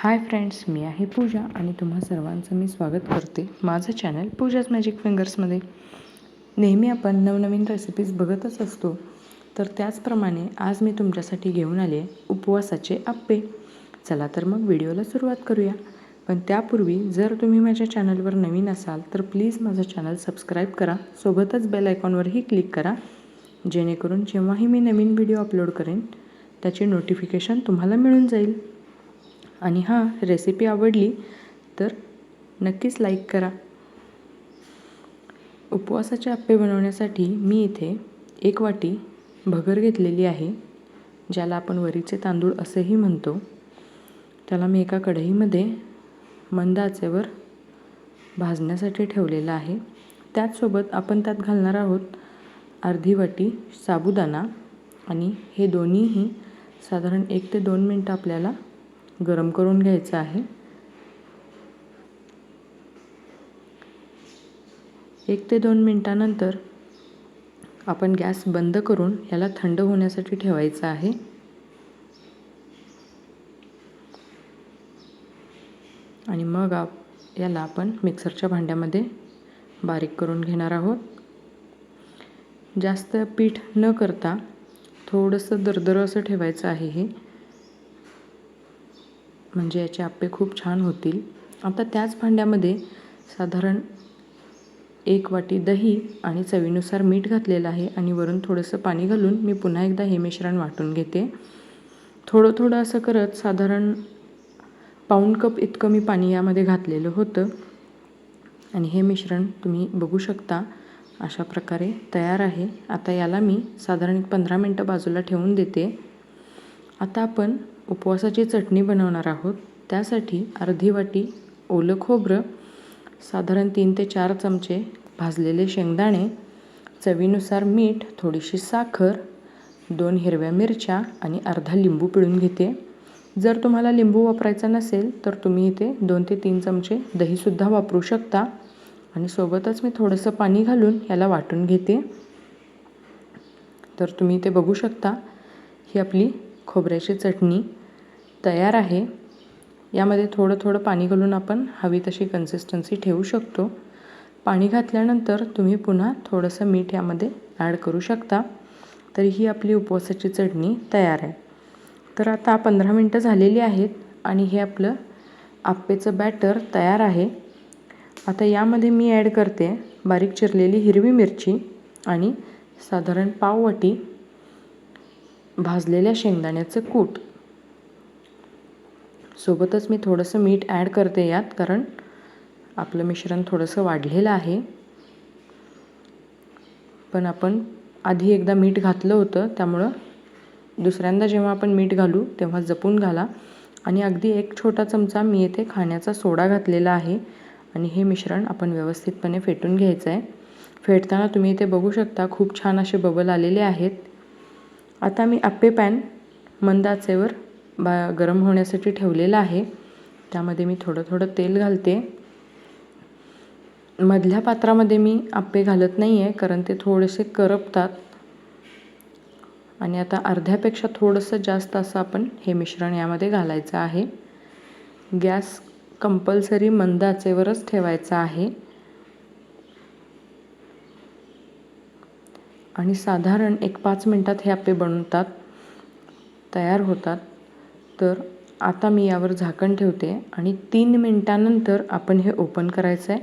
Hi friends मी आहे पूजा आणि तुम्हा सर्वांचं मी स्वागत करते माझं चॅनल पूजाच मॅजिक फिंगर्समध्ये नेहमी आपण नवनवीन रेसिपीज बघतच असतो. तर त्याचप्रमाणे आज मी तुमच्यासाठी घेऊन आले उपवासाचे आप्पे. चला तर मग व्हिडिओला सुरुवात करूया. पण त्यापूर्वी जर तुम्ही माझ्या चॅनलवर नवीन असाल तर प्लीज माझं चॅनल सबस्क्राईब करा. सोबतच बेल आयकॉनवरही क्लिक करा. जेणेकरून जेव्हाही मी नवीन व्हिडिओ अपलोड करेन त्याचे नोटिफिकेशन तुम्हाला मिळून जाईल. आणि हां रेसिपी आवडली तर नक्कीच लाईक करा. उपवासाचे आप्पे बनवण्यासाठी मी इथे एक वाटी भगर घेतलेली आहे ज्याला आपण वरीचे तांदूळ असेही म्हणतो. त्याला मी एका कढईमध्ये मंद आचेवर भाजण्यासाठी ठेवलेलं आहे. त्याचसोबत आपण त्यात घालणार आहोत अर्धी वाटी साबुदाणा आणि हे दोन्हीही साधारण एक ते दोन मिनटं आपल्याला गरम करून घ्यायचं आहे. एक ते दोन मिनटानंतर आपण गॅस बंद करून याला थंड होण्यासाठी ठेवायचं आहे. आणि मग आप याला आपण मिक्सरच्या भांड्यामध्ये बारीक करून घेणार आहोत. जास्त पीठ न करता थोडंसं दरदरं असं ठेवायचं आहे हे. म्हणजे याचे आप्पे खूप छान होतील. आता त्याच भांड्यामध्ये साधारण एक वाटी दही आणि चवीनुसार मीठ घातलेलं आहे आणि वरून थोडंसं पाणी घालून मी पुन्हा एकदा हे मिश्रण वाटून घेते. थोडं थोडं असं करत साधारण पाऊण कप इतकं मी पाणी यामध्ये घातलेलं होतं. आणि हे मिश्रण तुम्ही बघू शकता अशा प्रकारे तयार आहे. आता याला मी साधारण एक पंधरा मिनटं बाजूला ठेवून देते. आता आपण उपवासाची चटणी बनवणार आहोत. त्यासाठी अर्धी वाटी ओलं खोबरं साधारण तीन ते चार चमचे भाजलेले शेंगदाणे चवीनुसार मीठ थोडीशी साखर दोन हिरव्या मिरच्या आणि अर्धा लिंबू पिळून घेते. जर तुम्हाला लिंबू वापरायचा नसेल तर तुम्ही इथे दोन ते तीन चमचे दहीसुद्धा वापरू शकता. आणि सोबतच मी थोडंसं पाणी घालून याला वाटून घेते. तर तुम्ही इथे बघू शकता ही आपली खोबऱ्याची चटणी. तयार आहे. यामध्ये थोडं थोडं पाणी घालून आपण हवी तशी कन्सिस्टन्सी ठेवू शकतो. पाणी घातल्यानंतर तुम्ही पुन्हा थोडंसं मीठ यामध्ये ॲड करू शकता. तर ही आपली उपवासाची चटणी तयार आहे. तर आता पंधरा मिनटं झालेली आहेत आणि हे आपलं आप्पेचं बॅटर तयार आहे. आता यामध्ये मी ॲड करते बारीक चिरलेली हिरवी मिरची आणि साधारण पाववाटी भाजलेल्या शेंगदाण्याचं कूट. सोबतच मी थोडंसं मीठ ॲड करते यात कारण आपलं मिश्रण थोडंसं वाढलेलं आहे. पण आपण आधी एकदा मीठ घातलं होतं त्यामुळं दुसऱ्यांदा जेव्हा आपण मीठ घालू तेव्हा जपून घाला. आणि अगदी एक छोटा चमचा मी येथे खाण्याचा सोडा घातलेला आहे आणि हे मिश्रण आपण व्यवस्थितपणे फेटून घ्यायचं आहे. फेटताना तुम्ही इथे बघू शकता खूप छान असे बबल आलेले आहेत. आता मी आप्पे पॅन मंद आचेवर बा गरम होण्यासाठी ठेवलेलं आहे. त्यामध्ये मी थोडं थोडं तेल घालते. मधल्या पात्रामध्ये मी आप्पे घालत नाही आहे कारण ते थोडेसे करपतात. आणि आता अर्ध्यापेक्षा थोडंसं जास्त असं आपण हे मिश्रण यामध्ये घालायचं आहे. गॅस कंपल्सरी मंद आचेवरच ठेवायचा आहे. आणि साधारण एक पाच मिनटात हे आप्पे बनतात तयार होतात. तर आता मी यावर झाकण ठेवते आणि तीन मिनटानंतर आपण हे ओपन करायचं आहे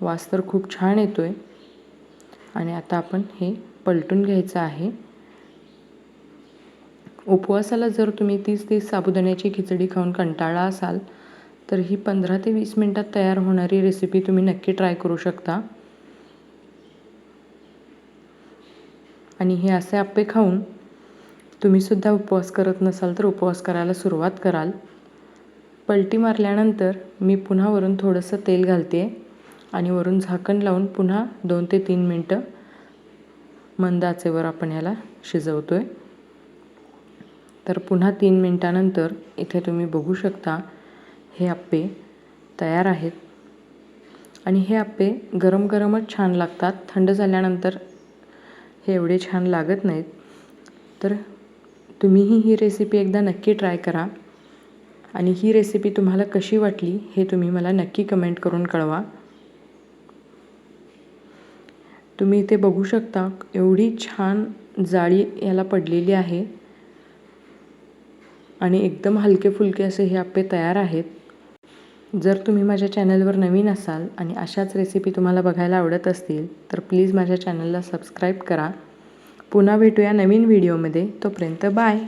वास तर खूप छान येतो आहे आणि आता आपण हे पलटून घ्यायचं आहे. उपवासाला जर तुम्ही तीस तीस साबुदाण्याची खिचडी खाऊन कंटाळा असाल तर ही पंधरा ते वीस मिनटात तयार होणारी रेसिपी तुम्ही नक्की ट्राय करू शकता. आणि हे असे आप्पे खाऊन तुम्हीसुद्धा उपवास करत नसाल तर उपवास करायला सुरुवात कराल. पलटी मारल्यानंतर मी पुन्हा वरून थोडंसं तेल घालते आणि वरून झाकण लावून पुन्हा दोन ते तीन मिनटं मंद आचेवर आपण ह्याला शिजवतो आहे तर पुन्हा तीन मिनटानंतर इथे तुम्ही बघू शकता हे आप्पे तयार आहेत. आणि हे आप्पे गरम गरमच छान लागतात. थंड झाल्यानंतर हे एवढे छान लागत नाहीत. तर तुम्हीही ही रेसिपी एकदा नक्की ट्राय करा. आणि ही रेसिपी तुम्हाला कशी वाटली हे तुम्ही मला नक्की कमेंट करून कळवा. तुम्ही इथे बघू शकता एवढी छान जाळी याला पडलेली आहे. आणि एकदम हलके फुलके असे हे आप्पे तयार आहेत. जर तुम्ही माझ्या चॅनलवर नवीन असाल आणि अशाच रेसिपी तुम्हाला बघायला आवडत असतील तर प्लीज माझ्या चॅनलला सबस्क्राईब करा. पुन्हा भेटूया नवीन व्हिडिओमध्ये. तोपर्यंत बाय.